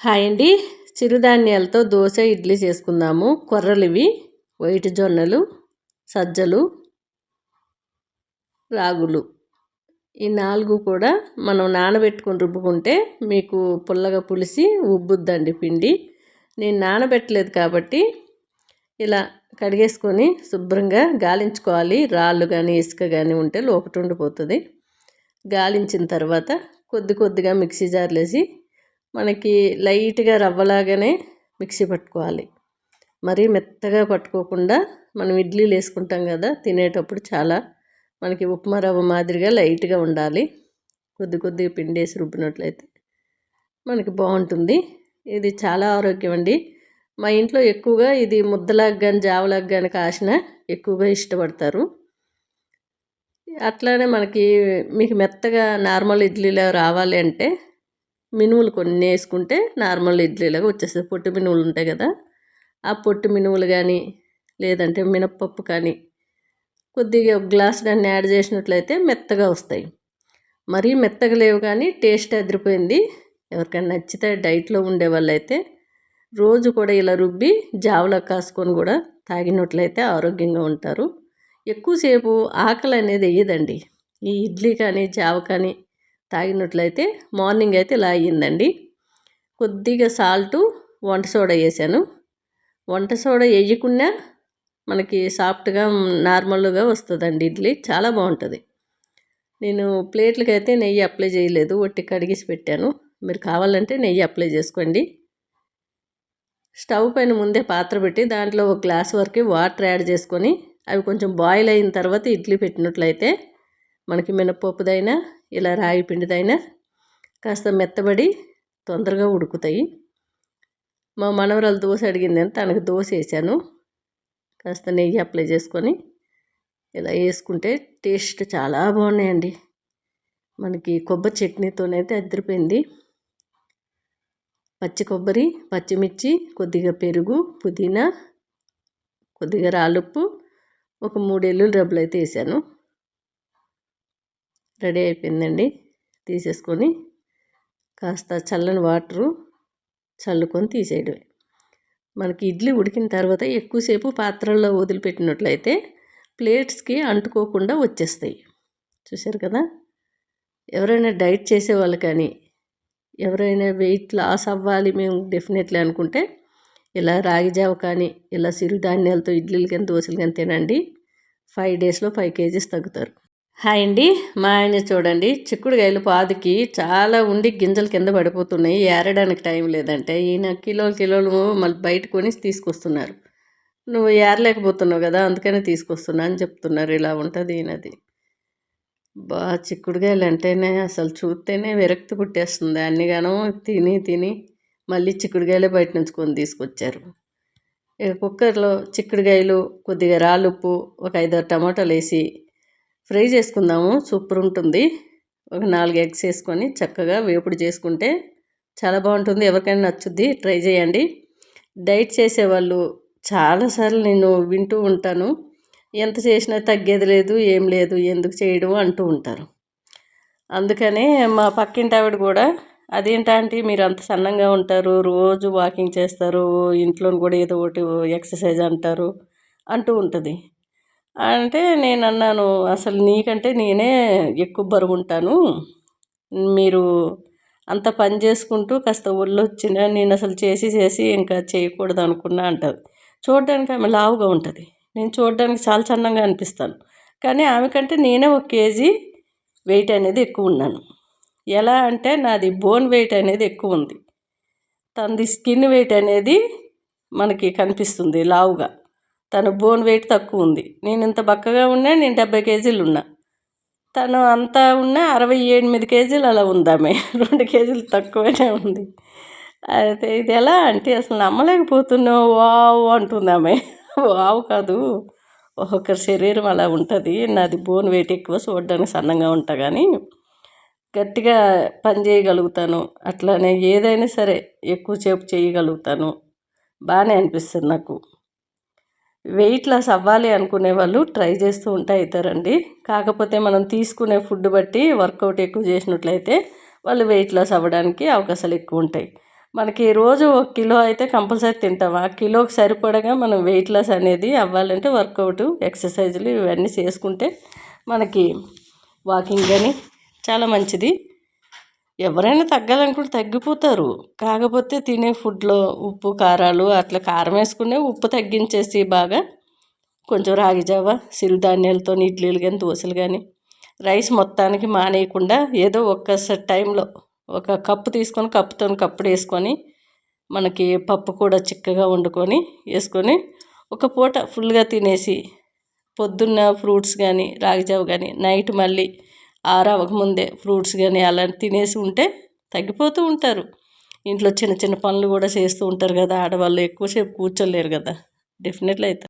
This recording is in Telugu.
హాయ్ అండి. చిరుధాన్యాలతో దోశ ఇడ్లీ చేసుకుందాము. కొర్రలు ఇవి వైట్ జొన్నలు సజ్జలు రాగులు. ఈ నాలుగు కూడా మనం నానబెట్టుకొని రుబ్బుకుంటే మీకు పుల్లగా పులిసి ఉబ్బుద్దండి పిండి. నేను నానబెట్టలేదు కాబట్టి ఇలా కడిగేసుకొని శుభ్రంగా గాలించుకోవాలి. రాళ్ళు కానీ ఇసుక కానీ ఉంటే లోపట ఉండిపోతుంది. గాలించిన తర్వాత కొద్ది కొద్దిగా మిక్సీ జార్లు వేసి మనకి లైట్గా రవ్వలాగానే మిక్సీ పట్టుకోవాలి. మరీ మెత్తగా పట్టుకోకుండా మనం ఇడ్లీలు వేసుకుంటాం కదా తినేటప్పుడు చాలా మనకి ఉప్మా రవ్వ మాదిరిగా లైట్గా ఉండాలి. కొద్ది కొద్దిగా పిండి వేసి రుబ్బినట్లయితే మనకి బాగుంటుంది. ఇది చాలా ఆరోగ్యం అండి. మా ఇంట్లో ఎక్కువగా ఇది ముద్దలాగా కానీ జావలాగా కానీ కాసిన ఎక్కువగా ఇష్టపడతారు. అట్లానే మనకి మీకు మెత్తగా నార్మల్ ఇడ్లీలో రావాలి అంటే మినుములు కొన్ని వేసుకుంటే నార్మల్ ఇడ్లీలాగా వచ్చేస్తుంది. పొట్టు మినుములు ఉంటాయి కదా ఆ పొట్టు మినుములు కానీ లేదంటే మినప్పప్పు కానీ కొద్దిగా ఒక గ్లాస్ దాన్ని యాడ్ చేసినట్లయితే మెత్తగా వస్తాయి. మరీ మెత్తగా లేవు కానీ టేస్ట్ అదిరిపోయింది. ఎవరికైనా నచ్చితే డైట్లో ఉండే వాళ్ళైతే రోజు కూడా ఇలా రుబ్బి జావలో కాసుకొని కూడా తాగినట్లయితే ఆరోగ్యంగా ఉంటారు. ఎక్కువసేపు ఆకలి అనేది వేయదండి. ఈ ఇడ్లీ కానీ జావ కానీ తాగినట్లయితే మార్నింగ్ అయితే ఇలా అయ్యిందండి కొద్దిగా సాల్టు వంట సోడా వేసాను. వంట సోడా వేయకుండా మనకి సాఫ్ట్గా నార్మల్గా వస్తుందండి ఇడ్లీ. చాలా బాగుంటుంది. నేను ప్లేట్లకి అయితే నెయ్యి అప్లై చేయలేదు. ఒట్టి కడిగేసి పెట్టాను. మీరు కావాలంటే నెయ్యి అప్లై చేసుకోండి. స్టవ్ పైన ముందే పాత్ర పెట్టి దాంట్లో ఒక గ్లాస్ వరకు వాటర్ యాడ్ చేసుకొని అవి కొంచెం బాయిల్ అయిన తర్వాత ఇడ్లీ పెట్టినట్లయితే మనకి మినపప్పుదైనా ఇలా రాగి పిండిదైనా కాస్త మెత్తబడి తొందరగా ఉడుకుతాయి. మా మనవరాలు దోశ అడిగింది అని తనకు దోశ వేసాను. కాస్త నెయ్యి అప్లై చేసుకొని ఇలా వేసుకుంటే టేస్ట్ చాలా బాగున్నాయండి. మనకి కొబ్బరి చట్నీతోనైతే అద్దరిపోయింది. పచ్చి కొబ్బరి పచ్చిమిర్చి కొద్దిగా పెరుగు పుదీనా కొద్దిగా రాలుప్పు ఒక మూడు ఎల్లుల్లి రబ్బులు అయితే వేసాను. రెడీ అయిపోయిందండి. తీసేసుకొని కాస్త చల్లని వాటరు చల్లుకొని తీసేయడమే. మనకి ఇడ్లీ ఉడికిన తర్వాత ఎక్కువసేపు పాత్రల్లో వదిలిపెట్టినట్లయితే ప్లేట్స్కి అంటుకోకుండా వచ్చేస్తాయి. చూశారు కదా? ఎవరైనా డైట్ చేసేవాళ్ళు కానీ ఎవరైనా వెయిట్ లాస్ అవ్వాలి మేము డెఫినెట్లీ అనుకుంటే ఇలా రాగి జావ కానీ ఇలా సిరుధాన్యాలతో ఇడ్లీలు కానీ దోశలు కానీ తినండి. ఫైవ్ డేస్లో ఫైవ్ కేజీస్ తగ్గుతారు. హాయ్ అండి. మా ఆయన చూడండి. చిక్కుడుకాయలు పాదికి చాలా ఉండి గింజలు కింద పడిపోతున్నాయి. ఏరడానికి టైం లేదంటే ఈయన కిలోలు కిలోలు మళ్ళీ బయట కొని తీసుకొస్తున్నారు. నువ్వు ఏరలేకపోతున్నావు కదా అందుకనే తీసుకొస్తున్నా అని చెప్తున్నారు. ఇలా ఉంటుంది ఈయనది. బా చిక్కుడుకాయలు అంటేనే అసలు చూస్తేనే విరక్తి పుట్టేస్తుంది. అన్నిగానో తిని తిని మళ్ళీ చిక్కుడుకాయలే బయట నుంచి కొని తీసుకొచ్చారు. కుక్కర్లో చిక్కుడుకాయలు కొద్దిగా రాలుప్పు ఒక ఐదారు టమాటాలు వేసి ఫ్రై చేసుకుందాము. సూపర్ ఉంటుంది. ఒక నాలుగు ఎగ్స్ వేసుకొని చక్కగా వేపుడు చేసుకుంటే చాలా బాగుంటుంది. ఎవరికైనా నచ్చుద్ది ట్రై చేయండి. డైట్ చేసేవాళ్ళు చాలాసార్లు నేను వింటూ ఉంటాను. ఎంత చేసినా తగ్గేది లేదు ఏం లేదు ఎందుకు చేయడం అంటూ ఉంటారు. అందుకనే మా పక్కింటి ఆవిడ కూడా అదేంటంటే మీరు అంత సన్నంగా ఉంటారు రోజు వాకింగ్ చేస్తారు ఇంట్లో కూడా ఏదో ఒకటి ఎక్సర్సైజ్ అంటారు అంటూ ఉంటుంది. అంటే నేను అన్నాను అసలు నీకంటే నేనే ఎక్కువ బరువు ఉంటాను మీరు అంత పని చేసుకుంటూ కాస్త ఒళ్ళు వచ్చిన నేను అసలు చేసి చేసి ఇంకా చేయకూడదు అనుకున్నా అంటారు చూడడానికి ఆమె లావుగా ఉంటుంది. నేను చూడడానికి చాలా చందంగా అనిపిస్తాను. కానీ ఆమె కంటే నేనే ఒక కేజీ వెయిట్ అనేది ఎక్కువ ఉన్నాను. ఎలా అంటే నాది బోన్ వెయిట్ అనేది ఎక్కువ ఉంది. తనది స్కిన్ వెయిట్ అనేది మనకి కనిపిస్తుంది లావుగా. తను బోన్ వెయిట్ తక్కువ ఉంది. నేను ఇంత బక్కగా ఉన్నా నేను డెబ్బై కేజీలు ఉన్నా. తను అంతా ఉన్నా అరవై ఎనిమిది కేజీలు అలా ఉందామే రెండు కేజీలు తక్కువనే ఉంది. అయితే ఇది ఎలా అంటే అసలు నమ్మలేకపోతున్నావు. వావ్ అంటుందామే వావ్ కాదు. ఒక్కొక్కరి శరీరం అలా ఉంటుంది. నాది బోన్ వెయిట్ ఎక్కువ చూడడానికి సన్నంగా ఉంటా కానీ గట్టిగా పని చేయగలుగుతాను. అట్లానే ఏదైనా సరే ఎక్కువసేపు చేయగలుగుతాను. బాగానే అనిపిస్తుంది నాకు. వెయిట్ లాస్ అవ్వాలి అనుకునే వాళ్ళు ట్రై చేస్తూ ఉంటే అవుతారండి కాకపోతే మనం తీసుకునే ఫుడ్ బట్టి వర్కౌట్ ఎక్కువ చేసినట్లయితే వాళ్ళు వెయిట్ లాస్ అవ్వడానికి అవకాశాలు ఎక్కువ ఉంటాయి. మనకి రోజు ఒక కిలో అయితే కంపల్సరీ తింటాం. ఆ కిలోకి సరిపడగా మనం వెయిట్ లాస్ అనేది అవ్వాలంటే వర్కౌట్ ఎక్సర్సైజులు ఇవన్నీ చేసుకుంటే మనకి వాకింగ్ కానీ చాలా మంచిది. ఎవరైనా తగ్గాలనుకుంటే తగ్గిపోతారు. కాకపోతే తినే ఫుడ్లో ఉప్పు కారాలు అట్లా కారం వేసుకునే ఉప్పు తగ్గించేసి బాగా కొంచెం రాగి జావ సిరిధాన్యాలతో ఇడ్లీలు కానీ దోశలు కానీ రైస్ మొత్తానికి మానేయకుండా ఏదో ఒక్కసారి టైంలో ఒక కప్పు తీసుకొని కప్పుతో కప్పుడు వేసుకొని మనకి పప్పు కూడా చిక్కగా వండుకొని వేసుకొని ఒక పూట ఫుల్గా తినేసి పొద్దున్న ఫ్రూట్స్ కానీ రాగిజావ కానీ నైట్ మళ్ళీ ఆరవక ముందే ఫ్రూట్స్ కానీ అలా తినేసి ఉంటే తగ్గిపోతూ ఉంటారు. ఇంట్లో చిన్న చిన్న పనులు కూడా చేస్తూ ఉంటారు కదా ఆడవాళ్ళు ఎక్కువసేపు కూర్చోలేరు కదా. డెఫినెట్లీ అయితే